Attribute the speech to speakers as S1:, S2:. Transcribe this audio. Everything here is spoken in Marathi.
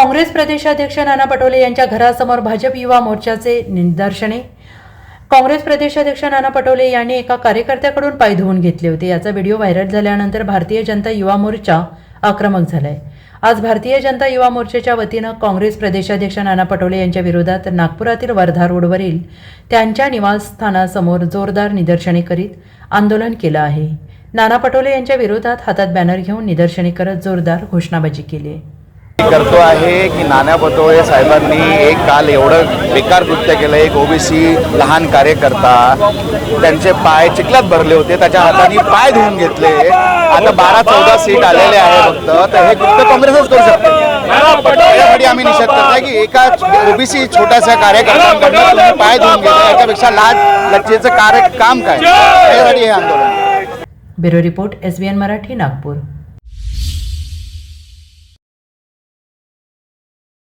S1: काँग्रेस प्रदेशाध्यक्ष नाना पटोले यांच्या घरासमोर भाजप युवा मोर्चाचे निदर्शने. काँग्रेस प्रदेशाध्यक्ष नाना पटोले यांनी एका कार्यकर्त्याकडून पाय धुवून घेतले होते. याचा व्हिडिओ व्हायरल झाल्यानंतर भारतीय जनता युवा मोर्चा आक्रमक झालाय. आज भारतीय जनता युवा मोर्चाच्या वतीनं काँग्रेस प्रदेशाध्यक्ष नाना पटोले यांच्या विरोधात नागपुरातील वर्धा रोडवरील त्यांच्या निवासस्थानासमोर जोरदार निदर्शने करीत आंदोलन केलं आहे. नाना पटोले यांच्या विरोधात हातात बॅनर घेऊन निदर्शने करत जोरदार घोषणाबाजी केली आहे.
S2: करतो आहे की नाना पटोळे साहेबांनी एक काल एवढं बेकार कृत्य केलं एक ओबीसी लहान कार्यकर्ता त्यांचे पाय चिखलात भरले होते त्याच्या हाताने पाय धुवून घेतले. आता बारा चौदा सीट आलेले आहे फक्त तर हे कृत्य काँग्रेसच करू शकते. यासाठी आम्ही निषेध करतो की एका ओबीसी छोट्याशा कार्यकर्त्यांकडनं पाय धुवून घेतले याच्यापेक्षा लाज लच्चेचं कार्य काम काय? यासाठी हे आंदोलन.
S1: Bureau report S B N Marathi Nagpur.